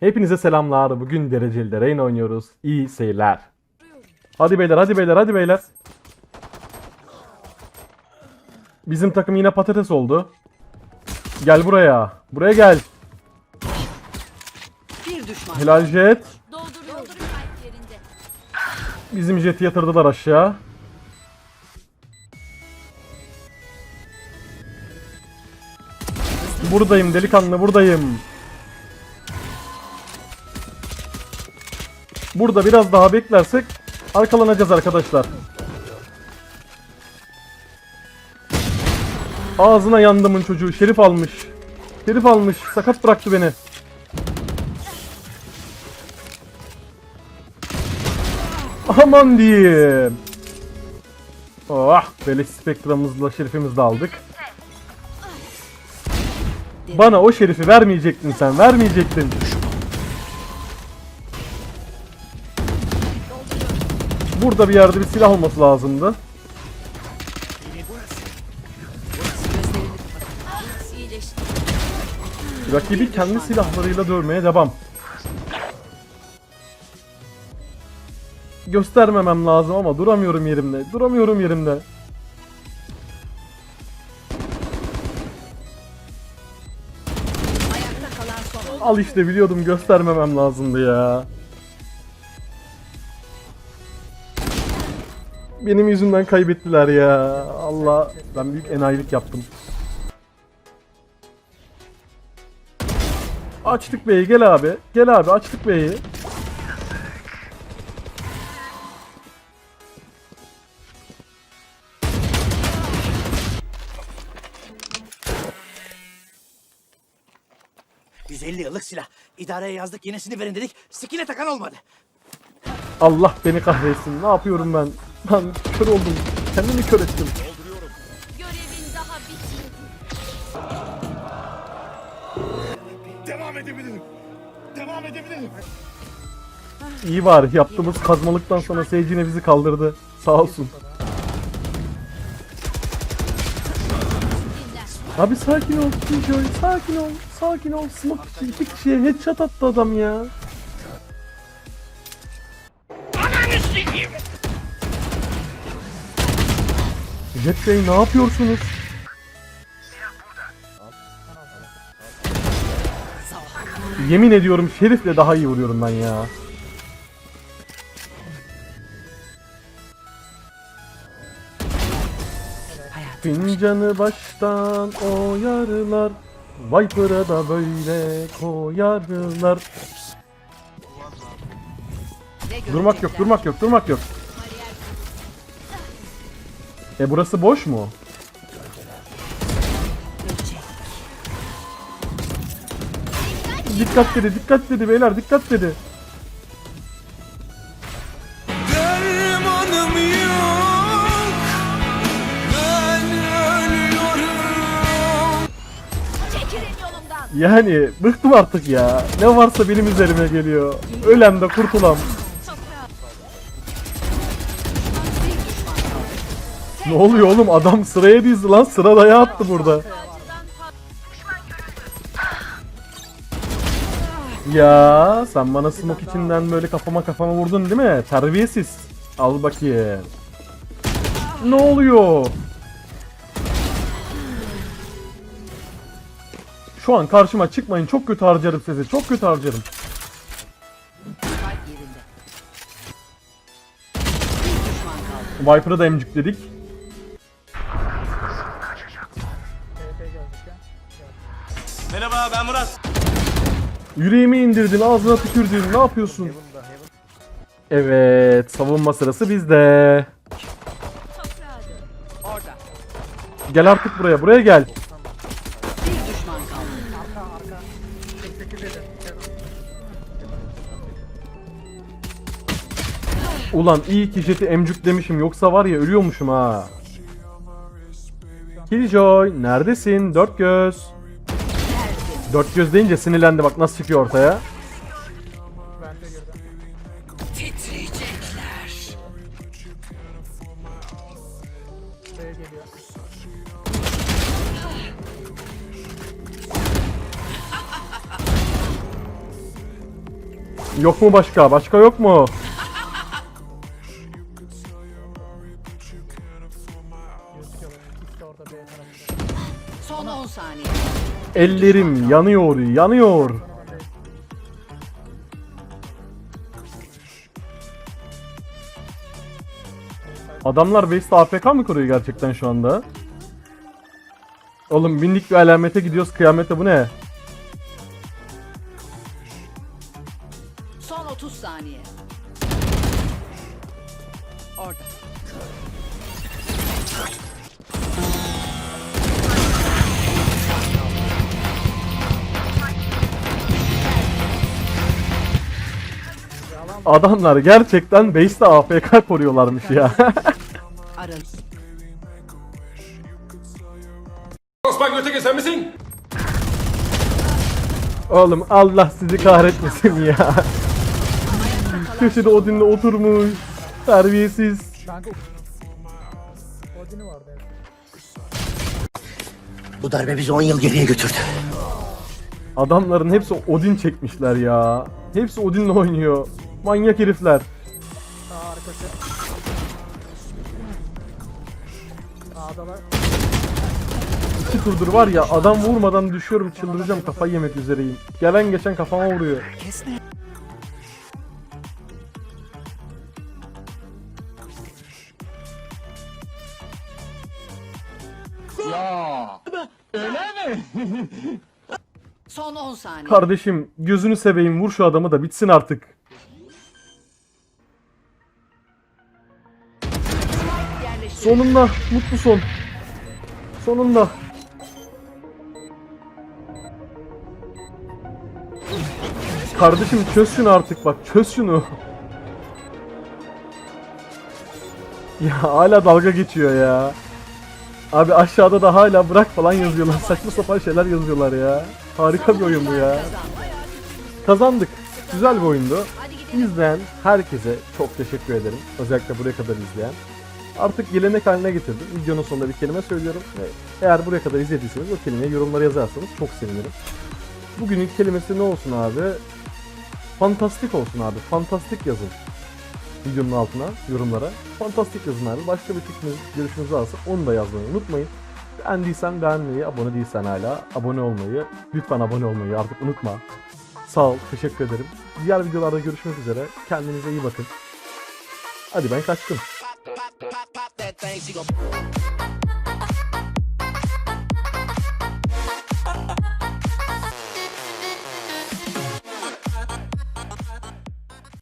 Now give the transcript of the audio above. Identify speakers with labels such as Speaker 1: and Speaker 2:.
Speaker 1: Hepinize selamlar. Bugün dereceli Rain oynuyoruz. İyi seyirler. Hadi beyler, hadi beyler, hadi beyler. Bizim takım yine patates oldu. Gel buraya. Buraya gel.
Speaker 2: Bir düşman.
Speaker 1: Helal jet. Bizim jeti yatırdılar aşağı. Buradayım delikanlı buradayım. Burada biraz daha beklersek arkalanacağız arkadaşlar. Ağzına yandımın çocuğu şerif almış. Şerif almış sakat bıraktı beni. Aman diyeyim. Oh, beleş spektramızla şerifimizi de aldık. Bana o şerifi vermeyecektin sen, vermeyecektin. Burada bir yerde bir silah olması lazımdı. Rakibi kendi silahlarıyla dövmeye devam. Göstermemem lazım ama duramıyorum yerimde. Duramıyorum yerimde. Al işte biliyordum göstermemem lazımdı ya. Benim yüzümden kaybettiler ya. Allah ben büyük enayilik yaptım. Açtık beyi gel abi. Gel abi açtık beyi.
Speaker 3: ...150 yıllık silah. İdareye yazdık yenisini verin dedik. Skill'e takan olmadı.
Speaker 1: Allah beni kahretsin. Ne yapıyorum ben? Ben kör oldum. Kendimi kör ettim.
Speaker 4: Görevin daha bitmedi.
Speaker 3: Devam edebilirim. Devam edebilirim.
Speaker 1: İyi var. Yaptığımız kazmalıktan sonra Sage yine bizi kaldırdı. Sağ olsun. Abi sakin ol Killjoy. Sakin ol. Sakin ol. Smoke için iki kişiye headshot attı adam ya. Jet Bey ne yapıyorsunuz? Yemin ediyorum Şerif'le daha iyi vuruyorum ben ya. Fincanı baştan oyarlar Viper'a da böyle koyarlar Durmak yok, durmak yok, durmak yok. E burası boş mu? Dikkat dedi, dikkat dedi beyler, dikkat dedi. Yani bıktım artık ya. Ne varsa benim üzerime geliyor. Ölen de kurtulam. Ne oluyor oğlum? Adam sıraya dizdi lan. Sıra dayağı attı burada. Ya sen bana smoke içinden böyle kafama kafama vurdun değil mi? Terbiyesiz. Al bakayım. Ne oluyor? Şu an karşıma çıkmayın. Çok kötü harcarım sizi. Çok kötü harcarım.
Speaker 2: Spike yerinde. Bir düşman
Speaker 3: Merhaba ben Murat.
Speaker 1: Yüreğimi indirdin, ağzına tükürdün. Ne yapıyorsun? Evet, savunma sırası bizde. Gel artık buraya, buraya gel.
Speaker 2: Bir düşman kaldı.
Speaker 1: Ulan iyi ki jeti emcüklemişim yoksa var ya ölüyormuşum ha. Killjoy neredesin? Dört göz. Dört göz deyince sinirlendi bak nasıl çıkıyor ortaya. Yok mu başka? Başka yok mu? Ellerim yanıyor, yanıyor. Adamlar base'de AFK mı kuruyor gerçekten şu anda? Oğlum bindik bir alamete gidiyoruz kıyamete bu ne?
Speaker 2: Son 30 saniye. Orada.
Speaker 1: Adamlar gerçekten base'de AFK koruyorlarmış ya.
Speaker 2: Arın.
Speaker 5: Osman sen misin?
Speaker 1: Oğlum Allah sizi kahretmesin ya. Köşede Odin'le oturmuş. Terbiyesiz.
Speaker 3: Bu darbe bizi 10 yıl geriye götürdü.
Speaker 1: Adamların hepsi Odin çekmişler ya. Hepsi Odin'le oynuyor. Manyak herifler. İki turdur var ya adam vurmadan düşüyorum çıldıracağım kafayı yemek üzereyim. Gelen geçen kafama vuruyor.
Speaker 2: Son 10 saniye.
Speaker 1: Kardeşim gözünü seveyim vur şu adamı da bitsin artık. Sonunda mutlu son. Sonunda. Kardeşim çöz şunu artık bak çöz şunu. Ya hala dalga geçiyor ya. Abi aşağıda da hala bırak falan yazıyorlar. Saçma sapan şeyler yazıyorlar ya. Harika bir oyun bu ya.
Speaker 2: Kazandı.
Speaker 1: Kazandık. Güzel bir oyundu. İzleyen herkese çok teşekkür ederim. Özellikle buraya kadar izleyen. Artık gelenek haline getirdim. Videonun sonunda bir kelime söylüyorum. Ve eğer buraya kadar izlediyseniz o kelimeyi yorumlara yazarsanız çok sevinirim. Bugünün kelimesi ne olsun abi? Fantastik olsun abi. Fantastik yazın. Videonun altına, yorumlara. Fantastik yazın abi. Başka bir fikriniz, görüşünüz varsa onu da yazmayı unutmayın. Beğendiysen beğenmeyi, abone değilsen hala abone olmayı, lütfen abone olmayı artık unutma. Sağ ol, teşekkür ederim. Diğer videolarda görüşmek üzere. Kendinize iyi bakın. Hadi ben kaçtım.
Speaker 3: Pop, pop that thing, she gon'